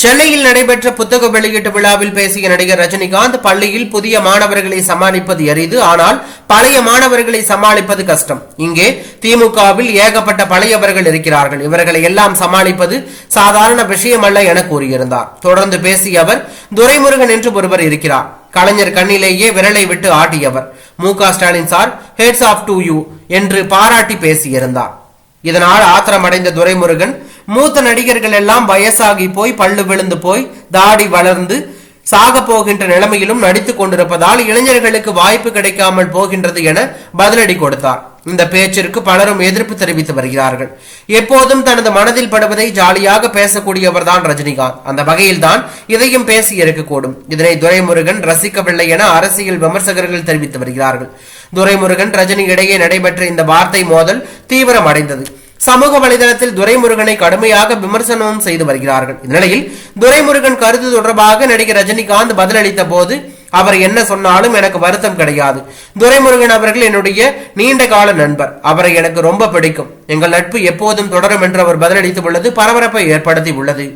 சென்னையில் நடைபெற்ற புத்தக வெளியீட்டு விழாவில் பேசிய நடிகர் ரஜினிகாந்த் பள்ளியில் புதிய மாணவர்களை சமாளிப்பது எரிது. ஆனால் பழைய மாணவர்களை சமாளிப்பது கஷ்டம். இங்கே திமுகவில் ஏகப்பட்ட பழையவர்கள் இருக்கிறார்கள். இவர்களை எல்லாம் சமாளிப்பது சாதாரண விஷயம் அல்ல என கூறியிருந்தார். தொடர்ந்து பேசிய அவர் துரைமுருகன் என்று ஒருவர் இருக்கிறார். கலைஞர் கண்ணிலேயே விரலை விட்டு ஆட்டியவர். Mu Ka Stalin sir hats off to you என்று பாராட்டி பேசியிருந்தார். இதனால் ஆத்திரமடைந்த துரைமுருகன் மூத்த நடிகர்கள் எல்லாம் வயசாகி போய் பல்லு விழுந்து போய் தாடி வளர்ந்து சாக போகின்ற நிலைமையிலும் நடித்துக் கொண்டிருப்பதால் இளைஞர்களுக்கு வாய்ப்பு கிடைக்காமல் போகின்றது என பதிலடி கொடுத்தார். இந்த பேச்சிற்கு பலரும் எதிர்ப்பு தெரிவித்து வருகிறார்கள். எப்போதும் தனது மனதில் படுவதை ஜாலியாக பேசக்கூடியவர்தான் ரஜினிகாந்த். அந்த வகையில்தான் இதையும் பேசி இருக்கக்கூடும். இதனை துரைமுருகன் ரசிக்கவில்லை என அரசியல் விமர்சகர்கள் தெரிவித்து வருகிறார்கள். துரைமுருகன் ரஜினி இடையே நடைபெற்ற இந்த வார்த்தை மோதல் தீவிரம் அடைந்தது சமூக வலைதளத்தில் துரைமுருகனை கடுமையாக விமர்சனமும் செய்து வருகிறார்கள். இந்நிலையில் துரைமுருகன் கருத்து தொடர்பாக நடிகர் ரஜினிகாந்த் பதிலளித்த போது அவர் என்ன சொன்னாலும் எனக்கு வருத்தம் கிடையாது. துரைமுருகன் அவர்கள் என்னுடைய நீண்ட கால நண்பர். அவரை எனக்கு ரொம்ப பிடிக்கும். எங்கள் நட்பு எப்போதும் தொடரும் என்று அவர் பதிலளித்துள்ளது பரபரப்பை ஏற்படுத்தி உள்ளது